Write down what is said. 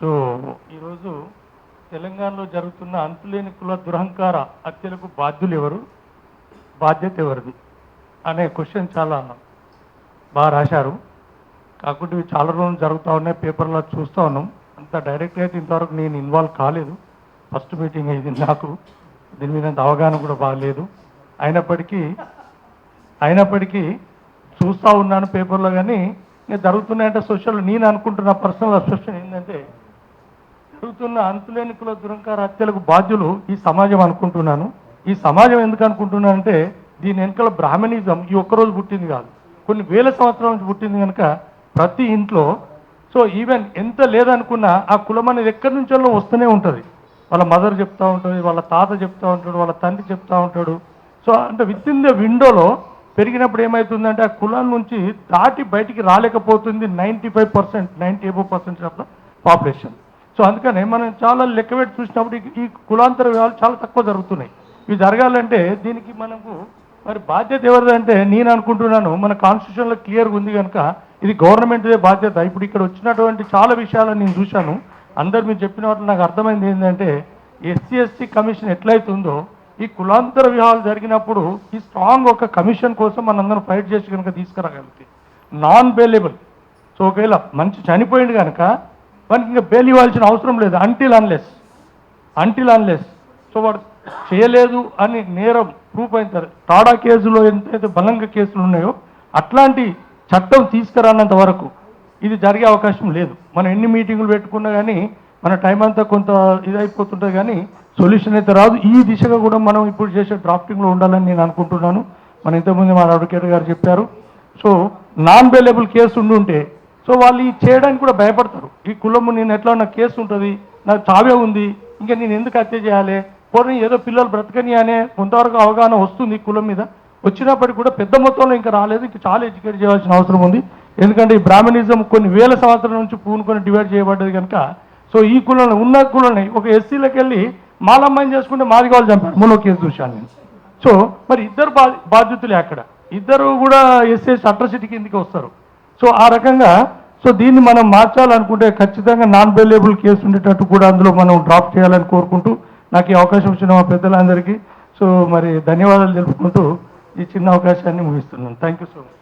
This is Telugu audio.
సో ఈరోజు తెలంగాణలో జరుగుతున్న అంతులేని కుల దురహంకార హత్యలకు బాధ్యులు ఎవరు? బాధ్యత ఎవరిది? అనే క్వశ్చన్ చాలా బాగా రాశారు. కాకుండా ఇవి చాలా రోజులు జరుగుతూ ఉన్నాయి పేపర్లో చూస్తూ ఉన్నాం. అంత డైరెక్ట్గా అయితే ఇంతవరకు నేను ఇన్వాల్వ్ కాలేదు. ఫస్ట్ మీటింగ్ ఇది నాకు. దీని మీద అంత అవగాహన కూడా బాగలేదు. అయినప్పటికీ అయినప్పటికీ చూస్తూ ఉన్నాను పేపర్లో కానీ ఇంకా జరుగుతున్నాయంటే సోషల్ నేను అనుకుంటున్న పర్సనల్ అసోసియేషన్ ఏంటంటే జరుగుతున్న అంతులేని కుల దురంకార హత్యలకు బాధ్యులు ఈ సమాజం అనుకుంటున్నాను. ఈ సమాజం ఎందుకు అనుకుంటున్నానంటే దీని వెనకాల బ్రాహ్మణిజం ఈ ఒక్కరోజు పుట్టింది కాదు. కొన్ని వేల సంవత్సరాల నుంచి పుట్టింది కనుక ప్రతి ఇంట్లో సో ఈవెన్ ఎంత లేదనుకున్నా ఆ కులం అనేది ఎక్కడి నుంచో వస్తూనే ఉంటుంది. వాళ్ళ మదర్ చెప్తూ ఉంటుంది వాళ్ళ తాత చెప్తూ ఉంటాడు వాళ్ళ తండ్రి చెప్తూ ఉంటాడు. సో అంటే విత్ ఇన్ ద విండోలో పెరిగినప్పుడు ఏమవుతుందంటే ఆ కులం నుంచి దాటి బయటికి రాలేకపోతుంది ninety five percent ninety above percent of the population. So అందుకనే మనం చాలా లెక్క పెట్టి చూసినప్పుడు ఈ- కులాంతర వివాహాలు చాలా తక్కువ జరుగుతున్నాయి. ఇవి జరగాలంటే దీనికి మనకు మరి బాధ్యత ఎవరిదంటే నేను అనుకుంటున్నాను మన కాన్స్టిట్యూషన్లో క్లియర్గా ఉంది కనుక ఇది గవర్నమెంట్దే బాధ్యత. ఇప్పుడు ఇక్కడ వచ్చినటువంటి చాలా విషయాలను నేను చూశాను. అందరు మీరు చెప్పిన వాటి నాకు అర్థమైంది ఏంటంటే ఎస్సీ ఎస్టీ కమిషన్ ఎట్లయితుందో ఈ కులాంతర వివాహాలు జరిగినప్పుడు ఈ స్ట్రాంగ్ ఒక కమిషన్ కోసం మనందరం ఫైట్ చేసి కనుక తీసుకురాగలిగితే నాన్ బెయిలబుల్ సో ఒకవేళ మంచి చనిపోయింది కనుక మనకి ఇంకా బెయిల్ ఇవ్వాల్సిన అవసరం లేదు. Until unless until unless so వాడు చేయలేదు అని నేరం ప్రూఫ్ అయిన టాడా కేసులో ఎంతైతే బలంగా కేసులు ఉన్నాయో అట్లాంటి చట్టం తీసుకురానంత వరకు ఇది జరిగే అవకాశం లేదు. మనం ఎన్ని మీటింగులు పెట్టుకున్నా కానీ మన టైం అంతా కొంత ఇదైపోతుంటుంది కానీ సొల్యూషన్ అయితే రాదు. ఈ దిశగా కూడా మనం ఇప్పుడు చేసే డ్రాఫ్టింగ్లో ఉండాలని నేను అనుకుంటున్నాను. మన ఇంతకుముందు మన అడ్వకేట్ గారు చెప్పారు. సో నాన్ బెయిలబుల్ కేసు ఉండి ఉంటే సో వాళ్ళు ఇది చేయడానికి కూడా భయపడతారు. ఈ కులము నేను ఎట్లా నాకు కేసు ఉంటుంది? నాకు చావే ఉంది. ఇంకా నేను ఎందుకు హత్య చేయాలి? పోనీ ఏదో పిల్లలు బ్రతకని అనే కొంతవరకు అవగాహన వస్తుంది కులం మీద. వచ్చినప్పటికీ కూడా పెద్ద మొత్తంలో ఇంకా రాలేదు. ఇంకా చాలా ఎడ్యుకేట్ చేయాల్సిన అవసరం ఉంది. ఎందుకంటే ఈ బ్రాహ్మణిజం కొన్ని వేల సంవత్సరాల నుంచి పూనుకొని డివైడ్ చేయబడ్డది కనుక సో ఈ కులంలో ఉన్న కులని ఒక ఎస్సీలకు వెళ్ళి మాలమ్మాయిని చేసుకుంటే మాది వాళ్ళు చంపారు. మూలో కేసు చూశాను నేను. సో మరి ఇద్దరు బాధ్యతలే అక్కడ. ఇద్దరు కూడా ఎస్సీ అట్రసిటీ కిందకి వస్తారు. సో ఆ రకంగా సో దీన్ని మనం మార్చాలనుకుంటే ఖచ్చితంగా నాన్ బెయిలబుల్ కేసు ఉండేటట్టు కూడా అందులో మనం డ్రాప్ చేయాలని కోరుకుంటూ నాకు ఈ అవకాశం ఇచ్చిన మా పెద్దలందరికీ. సో మరి ధన్యవాదాలు తెలుపుకుంటూ ఈ చిన్న అవకాశాన్ని ముగిస్తున్నాను. Thank you so much